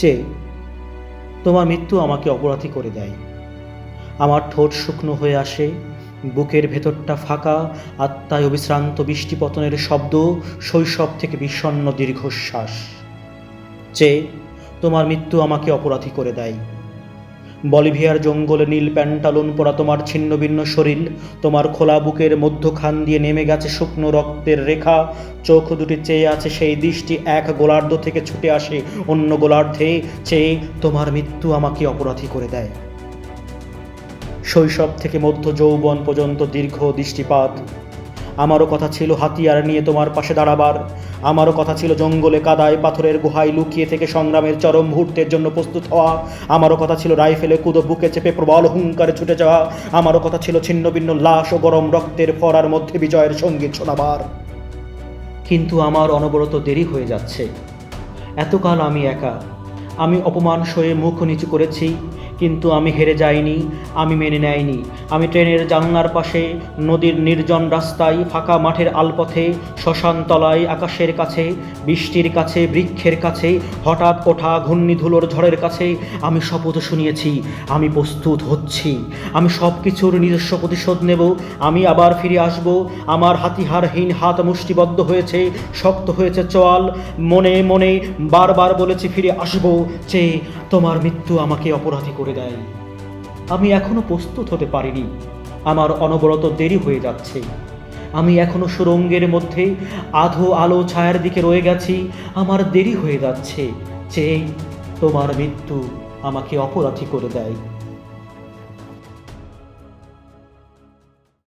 চেয়ে তোমার মৃত্যু আমাকে অপরাধী করে দেয়। আমার ঠোঁট শুকনো হয়ে আসে, বুকের ভেতরটা ফাঁকা, আত্মায় অবিশ্রান্ত বৃষ্টিপতনের শব্দ, শৈশব থেকে বিষণ্ন দীর্ঘশ্বাস। চেয়ে তোমার মৃত্যু আমাকে অপরাধী করে দেয়। বলিভিয়ার জঙ্গলে নীল প্যান্টালুন পরা তোমার ছিন্ন ভিন্ন শরীর। তোমার খোলা বুকের মধ্যখান দিয়ে নেমে গেছে শুকনো রক্তের রেখা। চোখ দুটি চেয়ে আছে সেই দৃষ্টি, এক গোলার্ধ থেকে ছুটে আসে অন্য গোলার্ধে, চেয়ে তোমার মৃত্যু আমাকে অপরাধী করে দেয়। শৈশব থেকে মধ্য যৌবন পর্যন্ত দীর্ঘ দৃষ্টিপাত। আমারও কথা ছিল হাতিয়ার নিয়ে তোমার পাশে দাঁড়াবার। আমারও কথা ছিল জঙ্গলে কাদায় পাথরের গুহায় লুকিয়ে থেকে সংগ্রামের চরম মুহূর্তের জন্য প্রস্তুত হওয়া। আমারও কথা ছিল রাইফেলে কুদো বুকে চেপে প্রবল হুঙ্কারে ছুটে যাওয়া। আমারও কথা ছিল ছিন্ন ভিন্ন লাশ ও গরম রক্তের ফরার মধ্যে বিজয়ের সংগীত শোনাবার। কিন্তু আমার অনবরত দেরি হয়ে যাচ্ছে। এতকাল আমি একা। আমি অপমান সয়ে মুখ নিচু করেছি, কিন্তু আমি হেরে যাইনি, আমি মেনে নেয়নি। আমি ট্রেনের জানলার পাশে, নদীর নির্জন রাস্তায়, ফাঁকা মাঠের আলপথে, শ্মশান তলায়, আকাশের কাছে, বৃষ্টির কাছে, বৃক্ষের কাছে, হঠাৎ ওঠা ঘূর্ণিধুলোর ঝড়ের কাছে আমি শপথ শুনিয়েছি, আমি প্রস্তুত হচ্ছি। আমি সব কিছুর নিজস্ব প্রতিশোধ নেব, আমি আবার ফিরে আসব, আমার হাতিহারহীন হাত মুষ্টিবদ্ধ হয়েছে, শক্ত হয়েছে চোয়াল, মনে মনে বারবার বলেছি ফিরে আসব চেয়ে তোমার মৃত্যু আমাকে অপরাধী করে দেয়। আমি এখনও প্রস্তুত হতে পারিনি। আমার অনবরত দেরি হয়ে যাচ্ছে। আমি এখনও সুরঙ্গের মধ্যে আধো আলো ছায়ার দিকে রয়ে গেছি। আমার দেরি হয়ে যাচ্ছে চেয়ে তোমার মৃত্যু আমাকে অপরাধী করে দেয়।